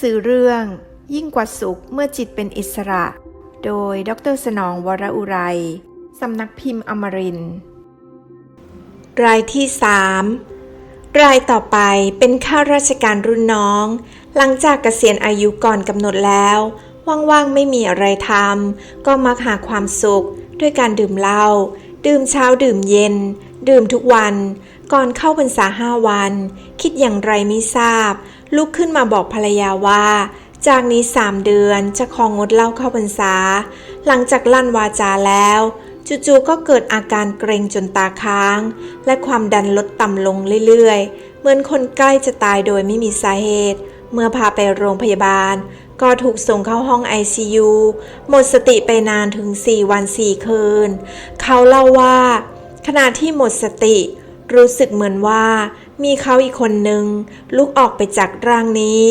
สือเรื่อง ยิ่งกว่าสุขเมื่อจิตเป็นอิสระ โดยดรสนองวรอุไรสำนักพิมพ์อมรินทร์รายที่สามรายต่อไปเป็นข้าราชการรุ่นน้อง หลังจากเกษียณอายุก่อนกำหนดแล้ว ว่างๆไม่มีอะไรทำก็มักหาความสุขด้วยการดื่มเหล้าดื่มเช้าดื่มเย็น ดื่มทุกวัน ก่อนเข้าพรรษาห้าวัน คิดอย่างไรไม่ทราบ ลุกขึ้นมาบอกภรรยาว่า จากนี้สามเดือนจะของงดเหล้าเข้าพรรษา หลังจากลั่นวาจาแล้วจู่ๆก็เกิดอาการเกรงจนตาค้าง และความดันลดต่ำลงเรื่อยๆ เหมือนคนใกล้จะตายโดยไม่มีสาเหตุ เมื่อพาไปโรงพยาบาล ก็ถูกส่งเข้าห้อง ICU หมดสติไปนานถึง 4 วัน 4 คืน เขาเล่าว่า ขณะที่หมดสติ รู้สึกเหมือนว่า มีเขาอีกคนหนึ่งลุกออกไปจากร่างนี้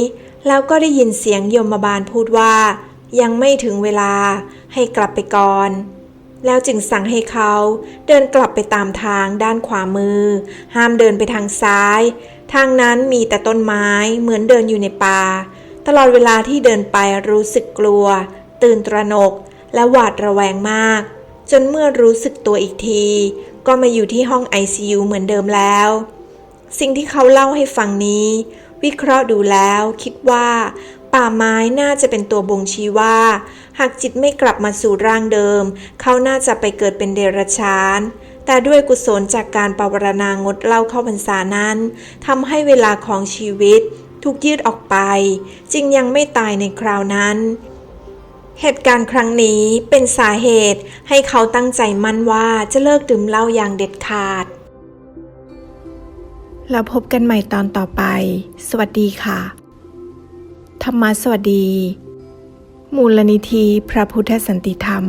แล้วก็ได้ยินเสียงยมบาลพูดว่า ยังไม่ถึงเวลาให้กลับไปก่อน แล้วจึงสั่งให้เขาเดินกลับไปตามทางด้านขวามือ ห้ามเดินไปทางซ้าย ทางนั้นมีแต่ต้นไม้เหมือนเดินอยู่ในป่า ตลอดเวลาที่เดินไปรู้สึกกลัว ตื่นตระหนก และหวาดระแวงมาก จนเมื่อรู้สึกตัวอีกที ก็มาอยู่ที่ห้อง ICU เหมือนเดิมแล้ว สิ่งที่เขาเล่าให้ฟังนี้ วิเคราะห์ดูแล้วคิดว่า ป่าไม้น่าจะเป็นตัวบ่งชี้ว่า หากจิตไม่กลับมาสู่ร่างเดิม เขาน่าจะไปเกิดเป็นเดรัจฉานแต่ด้วยกุศลจากการปรารณางดเล้าเข้าพรรษานั้นทำให้เวลาของชีวิตถูกยืดออกไป จึงยังไม่ตายในคราวนั้น เหตุการณ์ครั้งนี้เป็นสาเหตุให้เขาตั้งใจมั่นว่าจะเลิกดื่มเหล้าอย่างเด็ดขาด แล้วพบกันใหม่ตอนต่อไป สวัสดีค่ะ ธรรมะสวัสดี มูลนิธิพระพุทธสันติธรรม